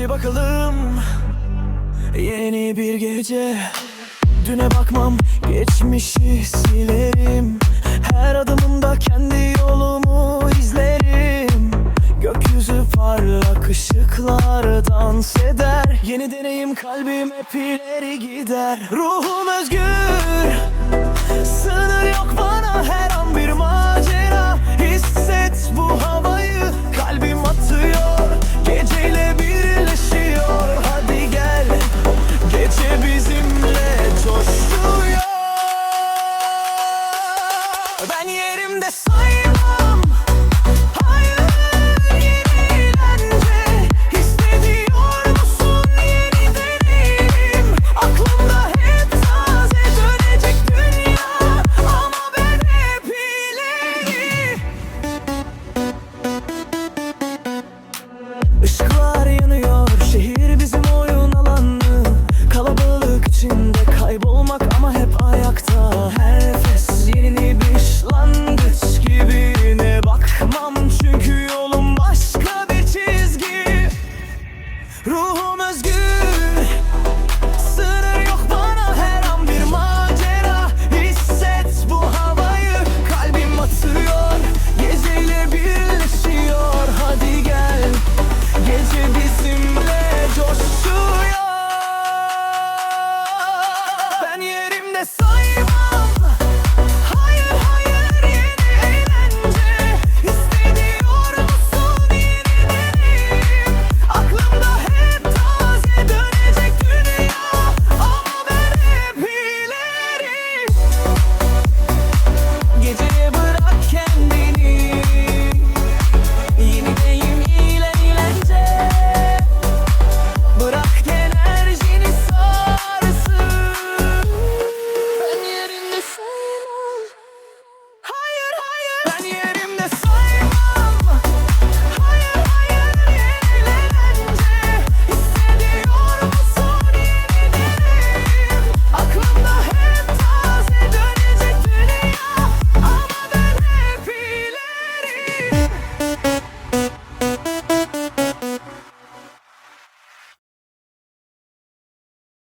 Hadi bakalım. Yeni bir gece. Düne bakmam Geçmişi silerim. Her adımımda kendi yolumu izlerim. Gökyüzü parlak ışıklar dans eder Yeni deneyim kalbim hep ileri gider. Ruhum özgür. Sınır yok bana Ben yerimde saymam Hayır yenilence İstediyor musun? Yeni deneyim Aklımda hep taze dönecek dünya. Ama ben hep ileri Daniel.